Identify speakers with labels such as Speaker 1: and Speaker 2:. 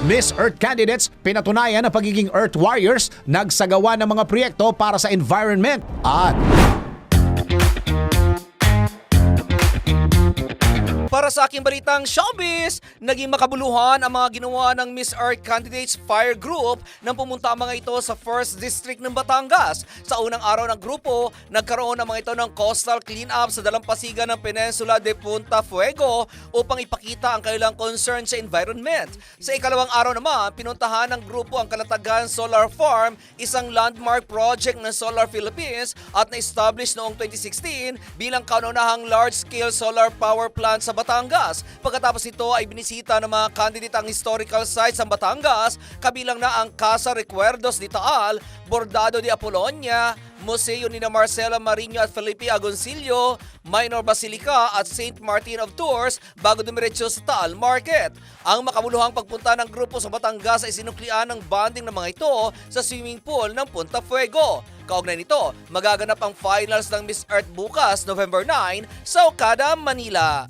Speaker 1: Miss Earth candidates pinatunayan ang pagiging Earth Warriors, nagsagawa ng mga proyekto para sa environment. At
Speaker 2: Para sa aking balitang showbiz, naging makabuluhan ang mga ginawa ng Miss Earth Candidates Fire Group nang pumunta ang mga ito sa 1st District ng Batangas. Sa unang araw ng grupo, nagkaroon ang mga ito ng coastal cleanup sa dalampasigan ng Peninsula de Punta Fuego upang ipakita ang kanilang concern sa environment. Sa ikalawang araw naman, pinuntahan ng grupo ang Kalatagan Solar Farm, isang landmark project ng Solar Philippines at na-establish noong 2016 bilang kaunahang large-scale solar power plant sa Batangas. Pagkatapos nito ay binisita ng mga candidate ang historical sites sa Batangas, kabilang na ang Casa Recuerdos de Taal, Bordado de Apolonia, Museo ni Marcela Marino at Felipe Agoncillo, Minor Basilica at St. Martin of Tours bago dumiretso sa Taal Market. Ang makabuluhang pagpunta ng grupo sa Batangas ay sinuklian ng bonding ng mga ito sa swimming pool ng Punta Fuego. Kaugnay nito, magaganap ang finals ng Miss Earth bukas, November 9, sa Okada, Manila.